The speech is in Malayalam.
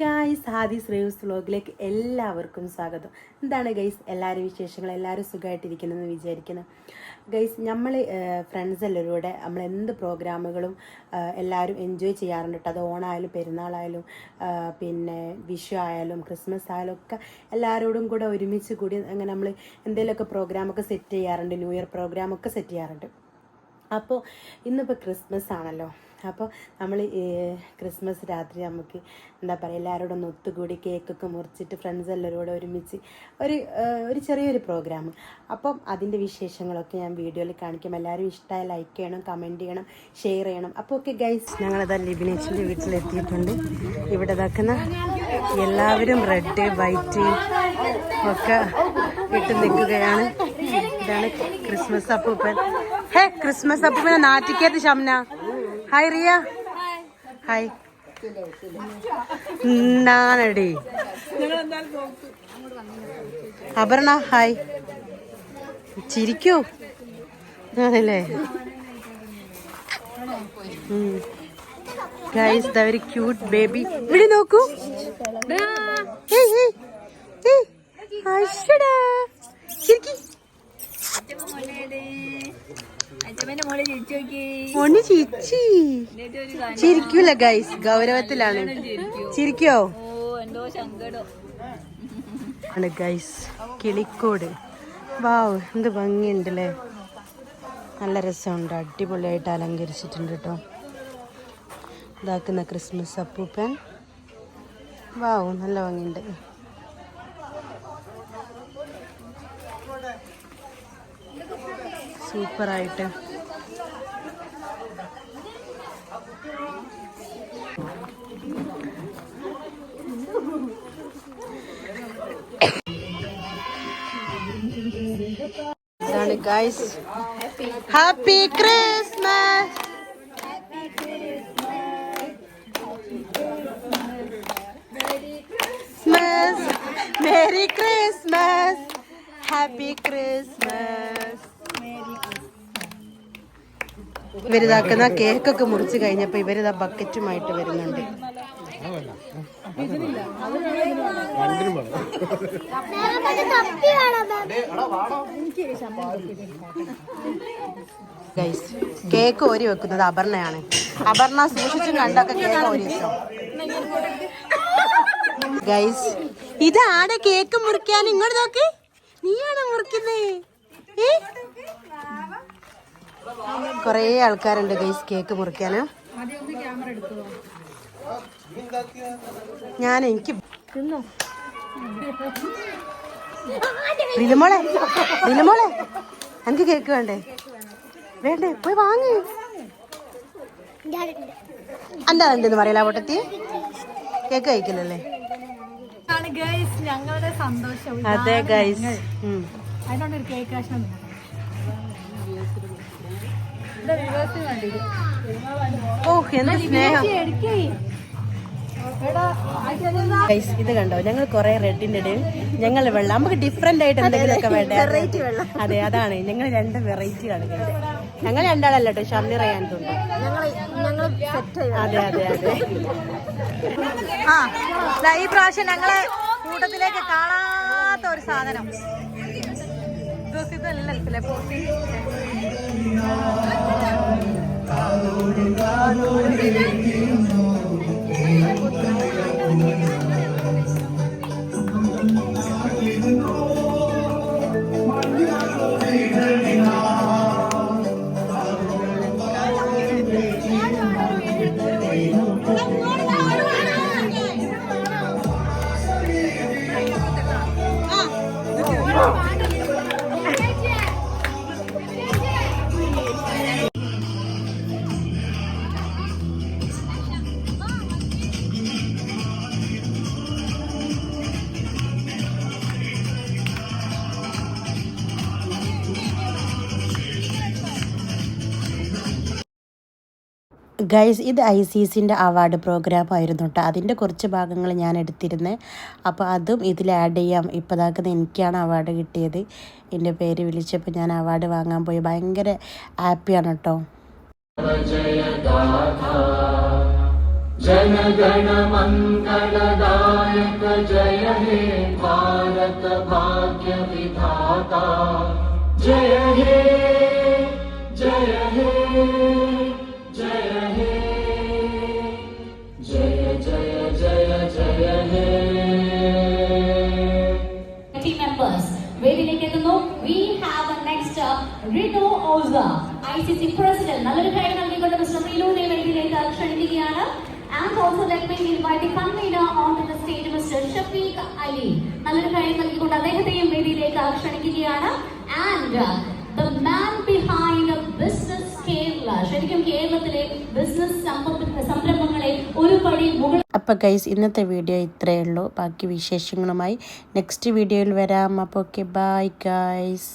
ഗൈസ് ഹാദിസ് റേവ്സ് വ്ലോഗിലേക്ക് എല്ലാവർക്കും സ്വാഗതം. എന്താണ് ഗൈസ് എല്ലാവരും വിശേഷങ്ങൾ? എല്ലാവരും സുഖമായിട്ടിരിക്കുന്നതെന്ന് വിചാരിക്കുന്നു. ഗൈസ് നമ്മൾ ഫ്രണ്ട്സ് എല്ലാവരും കൂടെ നമ്മൾ എന്ത് പ്രോഗ്രാമുകളും എല്ലാവരും എൻജോയ് ചെയ്യാറുണ്ട് കേട്ടോ. അത് ഓണായാലും പെരുന്നാളായാലും പിന്നെ വിഷു ആയാലും ക്രിസ്മസ് ആയാലും ഒക്കെ എല്ലാവരോടും കൂടെ ഒരുമിച്ച് കൂടി അങ്ങനെ നമ്മൾ എന്തെങ്കിലുമൊക്കെ പ്രോഗ്രാമൊക്കെ സെറ്റ് ചെയ്യാറുണ്ട്. ന്യൂ ഇയർ പ്രോഗ്രാമൊക്കെ സെറ്റ് ചെയ്യാറുണ്ട്. അപ്പോൾ ഇന്നിപ്പോൾ ക്രിസ്മസ് ആണല്ലോ. അപ്പോൾ നമ്മൾ ക്രിസ്മസ് രാത്രി നമുക്ക് എന്താ പറയുക എല്ലാവരോടും ഒന്ന് ഒത്തുകൂടി കേക്കൊക്കെ മുറിച്ചിട്ട് ഫ്രണ്ട്സ് എല്ലാവരും കൂടെ ഒരുമിച്ച് ഒരു ഒരു ചെറിയൊരു പ്രോഗ്രാം അപ്പം അതിന്റെ വിശേഷങ്ങളൊക്കെ ഞാൻ വീഡിയോയിൽ കാണിക്കും. എല്ലാവരും ഇഷ്ടമായി ലൈക്ക് ചെയ്യണം കമന്റ് ചെയ്യണം ഷെയർ ചെയ്യണം. അപ്പോൾ ഓക്കെ ഗൈസ് ഞങ്ങളതാ ലിബിനേച്ചിന്റെ വീട്ടിലെത്തിയിട്ടുണ്ട്. ഇവിടെ ഇതാക്കുന്ന എല്ലാവരും റെഡ് വൈറ്റ് ഒക്കെ ഇട്ട് നിൽക്കുകയാണ്. ഇതാണ് ക്രിസ്മസ് അപ്പൂപ്പൻ. ഹേ ക്രിസ്മസ് പിന്നെ നാട്ടിക്കരുത് ഷംന. ഹായ് റിയ. ഹായ് നാനടി അപർണ ഹായ് ചിരിക്കൂ. ആണല്ലേ guys the very cute baby ഇവിടെ നോക്കൂ. ചിരിക്ക്. മോന് ചിരിച്ചി. ചിരിക്കൂല ഗൈസ് ഗൗരവത്തിലാണ്. ചിരിക്കോ. ആണ് ഗൈസ് കിളിക്കോട്. വാവ് എന്ത് ഭംഗിയുണ്ടല്ലേ? നല്ല രസമുണ്ട്. അടിപൊളിയായിട്ട് അലങ്കരിച്ചിട്ടുണ്ട് കേട്ടോ ഇതാക്കുന്ന ക്രിസ്മസ് അപ്പൂപ്പൻ. വാവ് നല്ല ഭംഗിയുണ്ട്. സൂപ്പറായിട്ട്. ഇതാണ് guys happy Christmas Christmas merry Christmas happy Christmas ഇവരിതാക്കുന്ന കേക്കൊക്കെ മുറിച്ച് കഴിഞ്ഞപ്പോൾ ഇവരിതാ ബക്കറ്റുമായിട്ട് വരുന്നുണ്ട്. കേക്ക് ഓരി വെക്കുന്നത് അപർണയാണ്. അപർണ സൂക്ഷിച്ചും കണ്ടൊക്കെ കേക്ക് ഓരി ഗൈസ് ഇത് ആടെ കേക്ക് മുറിക്കാൻ ഇങ്ങോട്ട് നോക്ക്. നീയാണ് മുറിക്കുന്നേ? കൊറേ ആൾക്കാരുണ്ട് ഗൈസ് കേക്ക് മുറിക്കാന് ഞാൻ എനിക്ക് ദിലുമോളെ ദിലുമോളെ എനിക്ക് കേക്ക് വേണ്ടേ? വേണ്ടേ പോയി വാങ്ങ്. എന്താ എന്തെന്ന് പറയല പൊട്ടത്തി? കേക്ക് കഴിക്കില്ലല്ലേ അതെ ഗൈസ് അതിനോട് ഒരു കേക്ക് കഷ്ണം ഓ എന്ത് സ്നേഹം. ഇത് കണ്ടോ? ഞങ്ങൾ കുറെ റെഡിന്റെ ഇടയിൽ ഞങ്ങൾ വെള്ളം. നമുക്ക് ഡിഫറെന്റ് ആയിട്ട് എന്തെങ്കിലുമൊക്കെ വേണ്ടേ? അതെ അതാണ്. ഞങ്ങൾ രണ്ട് വെറൈറ്റി കാണിക്കുന്നത് ഞങ്ങൾ രണ്ടാളല്ല കേട്ടോ റയാൻ തോന്നുന്നു അതെ അതെ അതെ. ആ ഈ പ്രാവശ്യം ഞങ്ങളെ കൂട്ടത്തിലേക്ക് കാണാത്ത ഒരു സാധനം. കാലോട് കാലോട് ഗൈസ് ഇത് ഐ സി സിൻ്റെ അവാർഡ് പ്രോഗ്രാം ആയിരുന്നു കേട്ടോ അതിൻ്റെ കുറച്ച് ഭാഗങ്ങൾ ഞാൻ എടുത്തിരുന്നത് അപ്പോൾ അതും ഇതിൽ ആഡ് ചെയ്യാം ഇപ്പോൾ ഇതാക്കുന്ന എനിക്കാണ് അവാർഡ് കിട്ടിയത് എൻ്റെ പേര് വിളിച്ചപ്പോൾ ഞാൻ അവാർഡ് വാങ്ങാൻ പോയി ഭയങ്കര ഹാപ്പിയാണ് കേട്ടോ जनगणमङ्गलदायक जय हे भारत भाग्य विधाता जय हे जय हे team മെമ്പേഴ്സ് വേദിയിലേക്ക് എത്തുന്നു. വി ഹാവ് നെക്സ്റ്റ് റിനോ ഓസ ഐ സി സി പ്രസിഡന്റ് നല്ലൊരു കൈ നൽകിക്കൊണ്ട് മിസ്റ്റർ റിനുവിനെ വേദിയിലേക്ക് ക്ഷണിക്കുകയാണ്. And also let me invite convener on to the stage mister Shafeeq Ali നല്ലൊരു കൈ നൽകിക്കൊണ്ട് അദ്ദേഹത്തെയും വേദിയിലേക്ക് ക്ഷണിക്കുകയാണ്. And the man behind business Kerala ശരിക്കും കേരളത്തിലെ ബിസിനസ് സംരംഭങ്ങളെ ഒരു പടി മുകളിൽ അപ്പോൾ ഗൈസ് ഇന്നത്തെ വീഡിയോ ഇത്രയേ ഉള്ളൂ. ബാക്കി വിശേഷങ്ങളുമായി നെക്സ്റ്റ് വീഡിയോയിൽ വരാം. അപ്പോൾ ഓക്കെ ബൈ ഗൈസ്